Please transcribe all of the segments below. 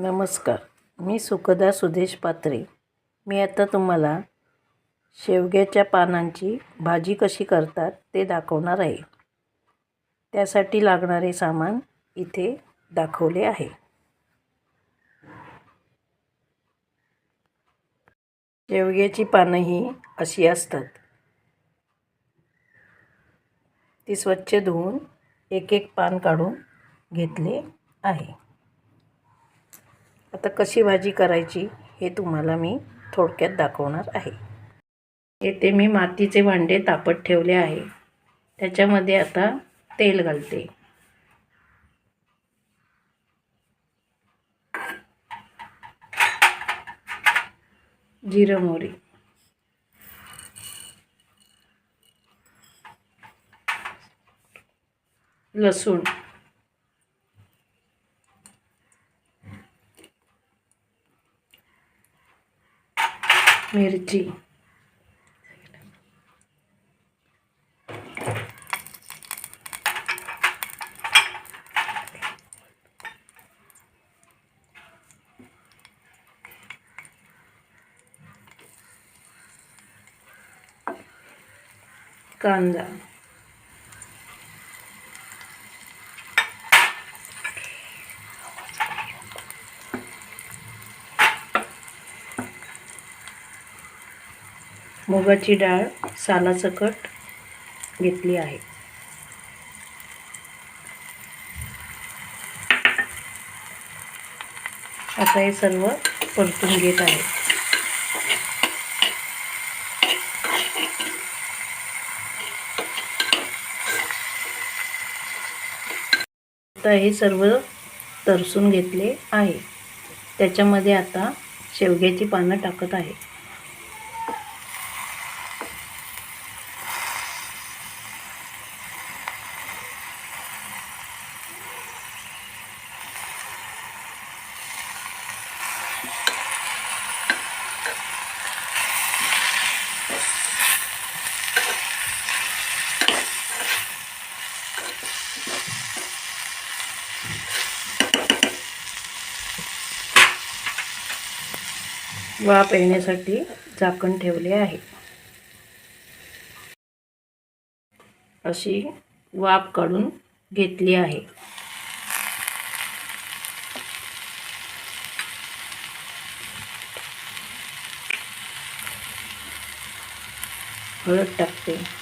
नमस्कार. मी सुखदा सुदेश पात्रे. मी आता तुम्हाला शेवग्याच्या पानांची भाजी कशी करतात ते दाखवणार आहे. त्यासाठी लागणारे सामान इथे दाखवले आहे. शेवग्याची पानं ही अशी असतात. ती स्वच्छ धुवून एक एक पान काढून घेतले आहे. आता कशी भाजी करायची हे तुम्हाला मी थोडक्यात दाखवणार आहे. येथे मी मातीचे भांडे तापत ठेवले आहे. त्याच्यामध्ये आता तेल घालते. जिरं मोहरी. लसूण. மிர்ச்சி காஞ்சா मुगाची डाळ सालासकट घेतली आहे. आता हे सर्व परतून घेत आहे. आता हे सर्व तरसून घेतले आहे. त्याच्यामध्ये आता शेवग्याची पानं टाकत आहे. वाफ येण्यासाठी झाकण ठेवले आहे. अशी वाफ काढून घेतली आहे. हळद टाकते.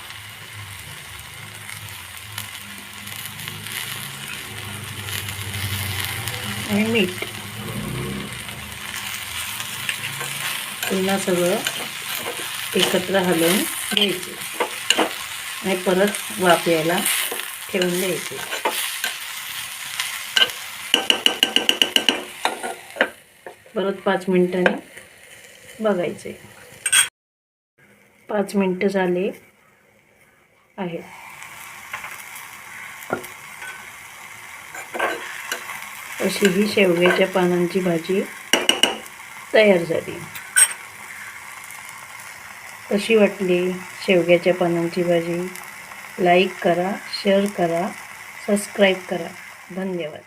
आणि मीठ. पुन्हा सगळं एकत्र हलवून घ्यायचे. आणि परत वाफ यायला ठेवून द्यायचे. परत पाच मिनिटांनी बघायचे. पाच मिनटं झाले आहे. अशी ही शेवग्याच्या पानांची भाजी तयार झाली. कशी वाटली शेवग्याच्या पानांची भाजी? लाईक करा शेअर करा सबस्क्राईब करा. धन्यवाद.